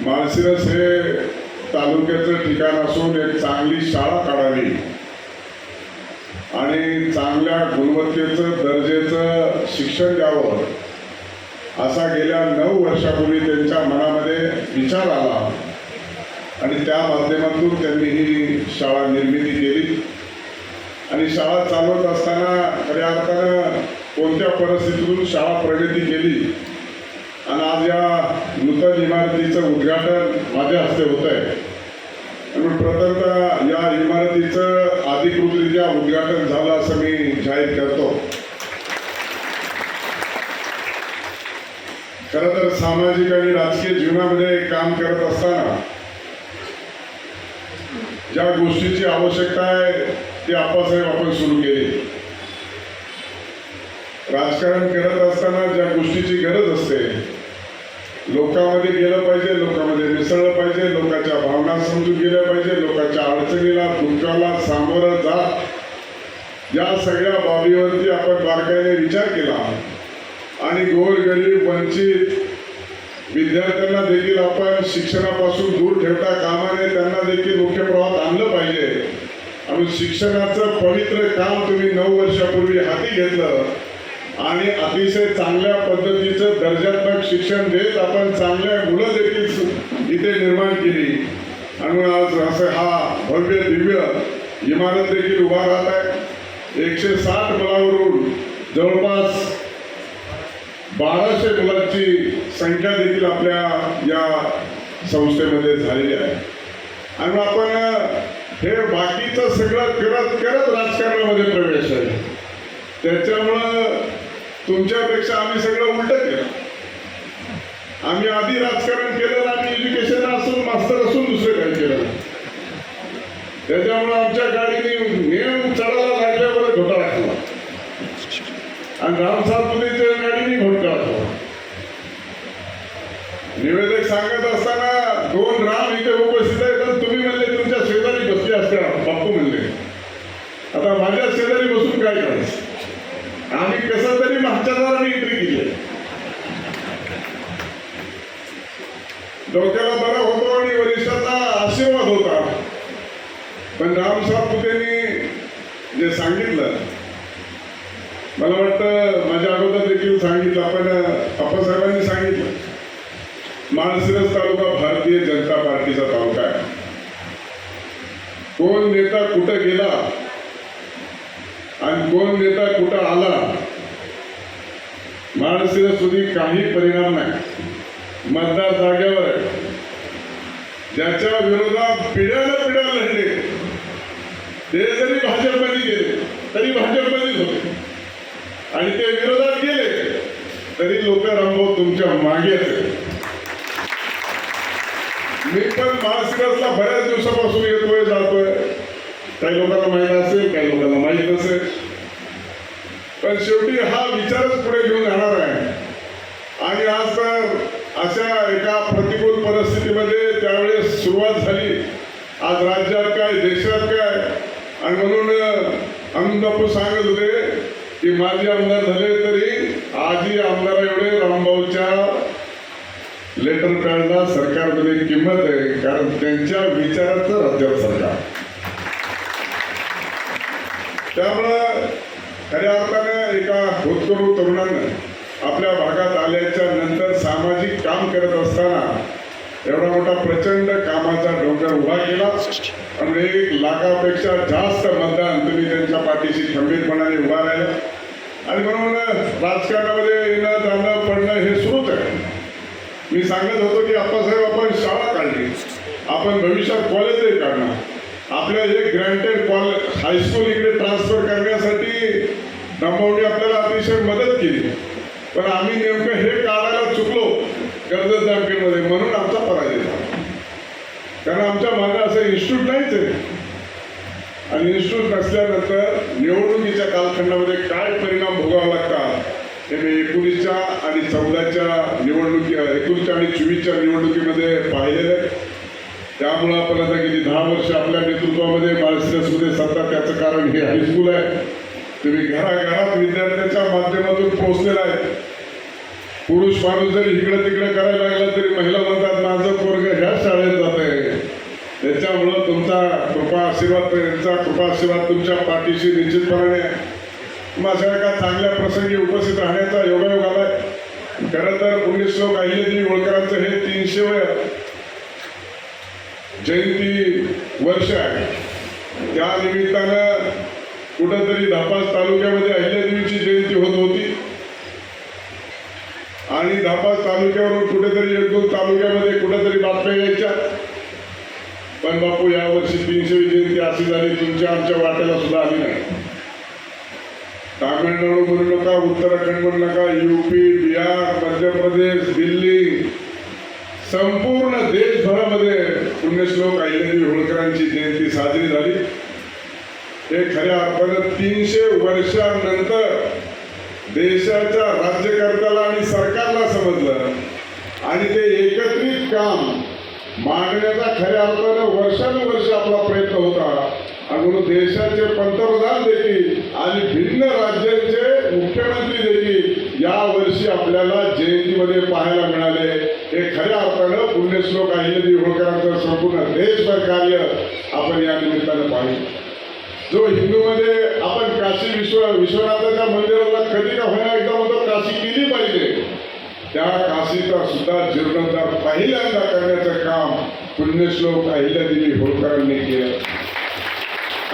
माळशिरस हे तालुक्याचं ठिकाण असून एक चांगली शाळा काढावी. आणि चांगल्या गुणवत्तेचं दर्जेचं शिक्षण द्यावं. असा गेल्या नऊ वर्षापूर्वी त्यांच्या मनामध्ये विचार आला. आणि त्या माध्यमातून त्यांनी ही शाळा निर्मिती केली. आणि शाळा चालवत असताना खऱ्या अर्थानं कोणत्या परिस्थितीतून शाळा प्रगती केली? आणि आज या नूतन इमारतीचं उद्घाटन माझ्या हस्ते होत आहे. आणि प्रथमतः या इमारतीचं अधिकृतरित्या उद्घाटन झालं असं मी जाहीर करतो. खरं तर सामाजिक आणि राजकीय जीवनामध्ये काम करत असताना ज्या गोष्टीची आवश्यकता आहे ती आप्पासाहेब आपण सुरू केली. राजकारण करत असताना ज्या गोष्टीची गरज असते लोकांमध्ये गेलं पाहिजे लोकांमध्ये मिसळलं पाहिजे लोकांच्या भावना समजून गेल्या पाहिजे लोकांच्या अडचणीला दुःखाला सामोरं जात या सगळ्या बाबीवरती आपण बारकाईने विचार केला. आणि गोरगरीब वंचित विद्यार्थ्यांना देखील आपण शिक्षणापासून दूर ठेवता कामाने त्यांना देखील मुख्य प्रवाहात आणलं पाहिजे. आणि शिक्षणाचं पवित्र काम तुम्ही नऊ वर्षापूर्वी हाती घेतलं. आणि अतिशय चांगल्या पद्धतीचं दर्जात्मक शिक्षण देत आपण चांगल्या मुलं देखील इथे निर्माण केली. आणि आज असं हा भव्य दिव्य इमारत देखील उभा राहत आहे. एकशे साठ मुलावरून जवळपास बाराशे मुलांची संख्या देखील आपल्या या संस्थेमध्ये झालेली आहे. आणि आपण हे बाकीचं सगळं करत करत राजकारणामध्ये प्रवेश आहे. त्याच्यामुळं तुमच्यापेक्षा आम्ही सगळं उलट केलं. आम्ही आधी राजकारण केलं आम्ही एज्युकेशन असून मास्तर असून दुसरं काही केलं त्याच्यामुळे आमच्या गाडीने नेम चढायला लागल्यावर घोटाळा केला आणि रामसाहेबच्या गाडीने घोटाळा केला निवेदक सांगत असताना दोन राम इथे उपस्थित आहेत तर तुम्ही म्हणले तुमच्या शेजारी बसले असत्या बाप्पू म्हणले आता माझ्या शेजारी बसून काय करायचं आम्ही कसं तरी मागच्या दाराने एंट्री केली आहे. डोक्याला बरा होतो आणि वरिष्ठाचा आशीर्वाद होता. पण रामसाहेब पुतेंनी जे सांगितलं मला वाटतं माझ्या अगोदर देखील सांगितलं आपण अप्पासाहेबांनी सांगितलं माळशिरस तालुका भारतीय जनता पार्टीचा तालुका आहे. कोण नेता कुठं गेला आणि कोण नेता कुठं आला माळशिरस सुधी काही परिणाम नाही. मतदार जागेवर ज्याच्या विरोधात पिढ्याला पिढ्या लढले. ते जरी भाजपमध्ये गेले तरी भाजपमध्येच होते. आणि ते विरोधात गेले तरी लोक रामभाऊ तुमच्या मागे मी पण महाराष्ट्रातला बऱ्याच दिवसापासून येतोय जातोय. काही लोकांना माहीत असेल काही लोकांना माहीत नसेल. पण शेवटी हा विचारच पुढे घेऊन जाणार आहे आणि आज तर अशा एका प्रतिकूल परिस्थितीमध्ये त्यावेळेस सुरुवात झाली. आज राज्यात काय देशात काय? आणि म्हणून अमिताभ सांगत होते की माझे आमदार झाले तरी आजही आमदार एवढे रामभाऊच्या लेटर पॅडला सरकारमध्ये किंमत आहे कारण त्यांच्या विचाराचं राज्यात सरकार. त्यामुळं खऱ्या अर्थानं एका भूतकरू तरुणांना आपल्या भागात आल्याच्यानंतर सामाजिक काम करत असताना एवढा मोठा प्रचंड कामाचा डोंगर उभा केला. आणि एक लाखापेक्षा जास्त मतदान तुम्ही त्यांच्या पाठीशी खंबीरपणाने उभा राहिला. आणि म्हणून राजकारणामध्ये येणं जाणं पडणं हे सुरूच आहे. मी सांगत होतो की आप्पासाहेब आपण शाळा काढली. आपण भविष्यात कॉलेजही काढणार. आपल्या एक ग्रँटेड कॉलेज हायस्कूल इकडे ट्रान्सफर करण्यासाठी दंबावडी आपल्याला अतिशय मदत केली. पण आम्ही नेमकं हे काढायला चुकलो कर्जत बँकेमध्ये म्हणून आमचा पराजय झाला. कारण आमच्या मागे असं इन्स्टिट्यूट नाहीच आहे. आणि इन्स्टिट्यूट नसल्यानंतर निवडणुकीच्या कालखंडामध्ये काय परिणाम भोगावा लागतात हे मी एकोणीसच्या आणि चौदाच्या निवडणुकी एकोणीसच्या आणि चोवीसच्या निवडणुकीमध्ये पाहिलेलं आहे. त्यामुळं आपण आता गेली दहा वर्ष आपल्या नेतृत्वामध्ये माळशिरसमध्ये सत्ता त्याचं कारण हे हायस्कूल आहे. तुम्ही घराघरात विद्यार्थ्यांच्या माध्यमातून पोहोचलेला आहे. पुरुष माणूस जरी इकडे तिकडे करायला लागला तरी महिला म्हणतात माझं पोरग ह्या शाळेत जात आहे. त्याच्यामुळं तुमचा कृपा आशीर्वाद त्यांचा कृपा आशीर्वाद तुमच्या पाठीशी निश्चितपणाने माझ्या एका चांगल्या प्रसंगी उपस्थित राहण्याचा योगायोग आलाय. खरं तर उन्नीस लोक जी होळकरांचं हे तीनशे जयंती वर्ष आहे. त्या निमित्तानं कुठंतरी धापास तालुक्यामध्ये अहिल्यादेवीची जयंती होत होती. आणि धापास तालुक्यावरून कुठेतरी एक दोन तालुक्यामध्ये कुठेतरी बातम्या यायच्या. पण बापू यावर्षी तीनशे जयंती अशी झाली तुमच्या आमच्या वाट्याला सुद्धा आली नाही. तामिळनाडू म्हणू नका उत्तराखंड म्हणू नका युपी बिहार मध्य प्रदेश दिल्ली संपूर्ण देशभरामध्ये पुण्यश्लोक अहिल्यादेवी होळकरांची जयंती साजरी झाली. हे खऱ्या अर्थानं तीनशे वर्षानंतर देशाच्या राज्यकर्त्याला आणि सरकारला समजलं. आणि ते एकत्रित काम मांडण्याचा खऱ्या अर्थानं वर्षानुवर्ष आपला प्रयत्न होता. आणि म्हणून देशाचे पंतप्रधान देखील आणि भिन्न राज्यांचे मुख्यमंत्री देखील या वर्षी आपल्याला जयंतीमध्ये पाहायला मिळाले. हे खऱ्या अर्थानं पुण्यश्लोक अहिल्यादेवी होळकरांचं संपूर्ण देशभर कार्य आपण या निमित्तानं पाहिलं. जो हिंदूमध्ये आपण काशी विश्व विश्वनाथाच्या मंदिराला कधी का होणार एकदा म्हणतो काशी केली पाहिजे. त्या काशीचा सुद्धा जीर्णोद्धार पहिल्यांदा करण्याचं काम पुण्यश्लोक अहिल्यादेवी होळकरांनी केलं.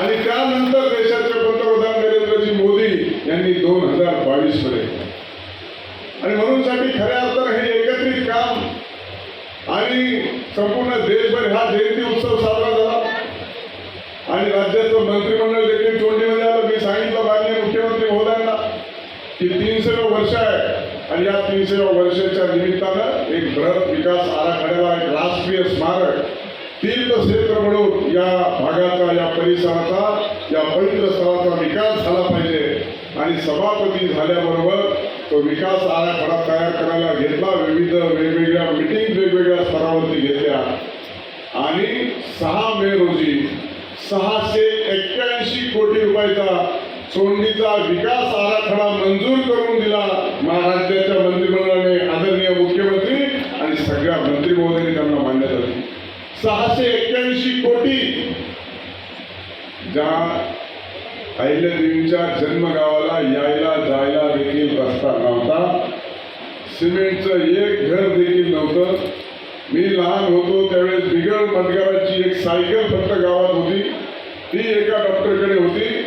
आणि त्यानंतर देशाचे पंतप्रधान नरेंद्रजी मोदी यांनी दोन हजार बावीसमध्ये. आणि म्हणून साठी खऱ्या अर्थानं हे एकत्रित काम आणि संपूर्ण देशभर हा जयंती उत्सव साजरा झाला आणि राज्याचं मंत्रिमंडळ देखील तोंडीमध्ये आलं मी सांगितलं माननीय मुख्यमंत्री महोदयांना की तीनशे वर्ष आहे आणि वर्षाच्या निमित्तानं एक बृहत विकास आराखड्याला एक राष्ट्रीय स्मारक तीर्थक्षेत्र म्हणून या भागाचा या परिसराचा या पवित्र स्थळाचा विकास झाला पाहिजे. आणि सभापती झाल्याबरोबर तो विकास आराखडा तयार करायला घेतला. विविध वेगवेगळ्या मिटिंग वेगवेगळ्या स्तरावरती घेतल्या. आणि सहा मे रोजी सहाशे एक्क्याऐंशी कोटी रुपयाचा सोंडीचा विकास आराखडा मंजूर करून दिला. महाराष्ट्राच्या मंत्रिमंडळाने आदरणीय मुख्यमंत्री आणि सगळ्या मंत्री महोदयांनी त्यांना मान्यता दिली. सहाशे एक्क्याऐंशी कोटी ज्या अहिल्यादेवीच्या जन्मगावाला यायला जायला देखील रस्ता नव्हता. सिमेंटचं एक घर देखील नव्हतं. मी लहान होतो त्यावेळेस बिगड मटगाराची एक सायकल फक्त गावात होती. ती एका डॉक्टरकडे होती.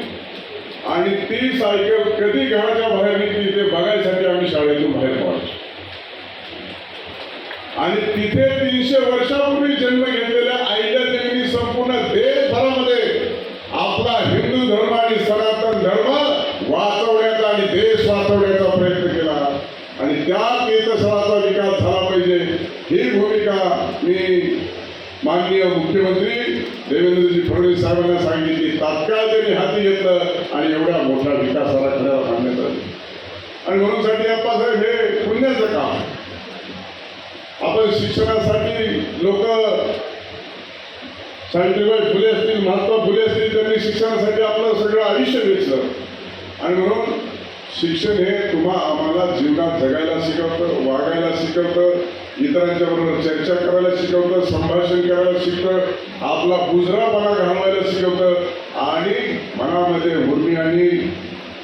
आणि ती सायकल कधी घराच्या बाहेर निघली ते बघायसाठी आम्ही शाळेतून बाहेर पडतो आणि तिथे तीनशे वर्षापूर्वी जन्म घेतलेल्या अहिल्यादेवींनी संपूर्ण देशभरामध्ये आपला हिंदू धर्म आणि सनातन धर्म वाचवण्याचा आणि देश वाचवण्याचा प्रयत्न केला आणि त्या तीर्थस्थळाचा विकास झाला पाहिजे ही भूमिका मी माननीय मुख्यमंत्री देवेंद्रजी फडणवीस साहेबांना सांगितली तात्काळ त्यांनी हाती एवढा मोठा विकासाला खऱ्याला सांगण्यात आले. आणि म्हणून साठी अप्पासाहेब हे पुण्याचं काम. आपण शिक्षणासाठी लोक सावित्रीबाई फुले असतील महात्मा फुले असतील त्यांनी शिक्षणासाठी आपलं सगळं आयुष्य घेतलं. आणि म्हणून शिक्षण हे तुम्हा आम्हाला जीवनात जगायला शिकवतं वागायला शिकवतं इतरांच्या बरोबर चर्चा करायला शिकवतं संभाषण करायला शिकतं आपला गुजरापणा घालवायला शिकवतं आणि मनामध्ये उर्मी आणि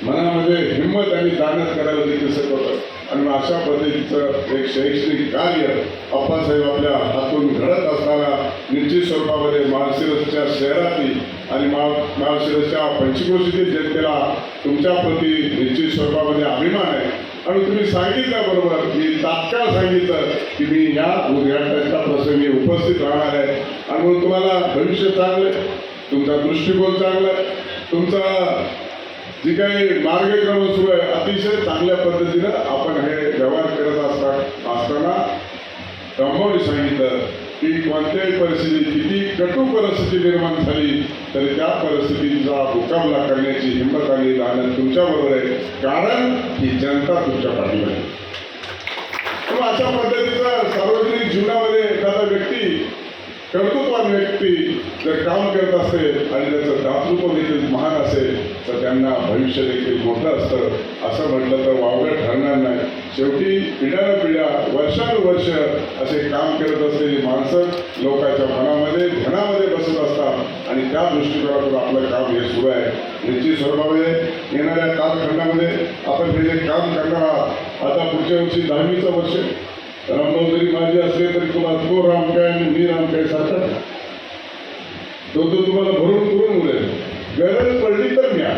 मनामध्ये हिंमत आणि दानत करायला देखील शिकवतं. आणि मग अशा पद्धतीचं एक शैक्षणिक कार्य अप्पासाहेब आपल्या हातून घडत असताना निश्चित स्वरूपामध्ये माळशिरसच्या शहरातील आणि मा माळशिरसच्या पंचक्रोशीतील जनतेला तुमच्या प्रती निश्चित स्वरूपामध्ये अभिमान आहे. आणि तुम्ही सांगितल्याबरोबर मी तात्काळ सांगितलं की मी या उद्घाटनाच्या प्रसंगी उपस्थित राहणार आहे. आणि म्हणून तुम्हाला भविष्य चांगलं आहे तुमचा दृष्टिकोन चांगला आहे तुमचा जी काही मार्गक्रमण सुरू आहे अतिशय चांगल्या पद्धतीनं आपण हे व्यवहार करत असता असताना ब्रह्मोनी सांगितलं की कोणत्याही परिस्थिती किती कटू परिस्थिती निर्माण झाली तरी त्या परिस्थितीचा मुकाबला करण्याची हिंमत आणि आनंद तुमच्याबरोबर आहे. कारण ही जनता तुमच्या पाठीवर आहे. अशा पद्धतीचा सार्वजनिक जीवनामध्ये एखादा व्यक्ती कर्तृत्वान व्यक्ती जर काम करत असेल आणि त्याचं दातृत्व देखील महान असेल तर त्यांना भविष्य देखील मोठं असतं. असं म्हटलं तर वावगं ठरणार नाही. शेवटी पिढ्यानं पिढ्या वर्षानुवर्ष असे काम करत असलेली माणसं लोकांच्या मनामध्ये ध्यानामध्ये बसत असतात. आणि त्या दृष्टिकोनातून आपलं काम हे सुरू आहे. निश्चित स्वरूपामध्ये येणाऱ्या कालखंडामध्ये आपण हे जे काम करणार आहात आता पुढच्या वर्षी दहावीचं वर्ष रामभाऊ जरी माझे असले तरी तुम्हाला तो राम काय आणि मी राम काय सारखा तो तो तुम्हाला भरून करून उरेल गरज पडली तर घ्या.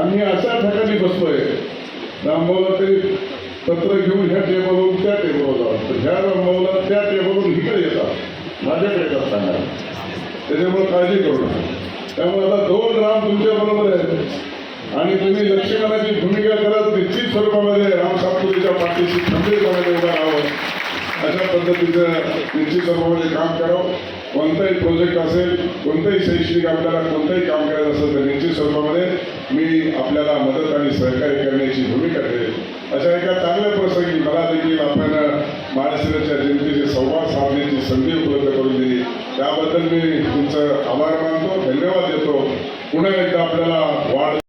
आम्ही अशा ठिकाणी बसलोय. रामभाऊला तरी पत्र घेऊन ह्या टेबलवरून त्या टेबलवर जाऊ तर ह्या रामभाऊला त्या टेबलवरून इकडे येतात. माझ्याकडे येतात सांगायला त्याच्यामुळे काळजी करू नका. त्यामुळे आता दोन राम तुमच्या बरोबर आहेत. आणि तुम्ही लक्ष्मणाची भूमिका करत निश्चित स्वरूपामध्ये राम सातपुतेच्या पाठीशी खंबीरपणाने उभं राहावं. अशा पद्धतीचं निश्चित स्वरूपामध्ये काम करावं. कोणताही प्रोजेक्ट असेल कोणतंही शैक्षणिक आपल्याला कोणतंही काम करायचं असेल तर निश्चित स्वरूपामध्ये मी आपल्याला मदत आणि सहकार्य करण्याची भूमिका ठेवेल अशा एका चांगल्या प्रसंगी मला देखील आपण महाराष्ट्राच्या जनतेशी संवाद साधण्याची संधी उपलब्ध करून दिली. त्याबद्दल मी तुमचं आभार मानतो धन्यवाद देतो. पुन्हा एकदा आपल्याला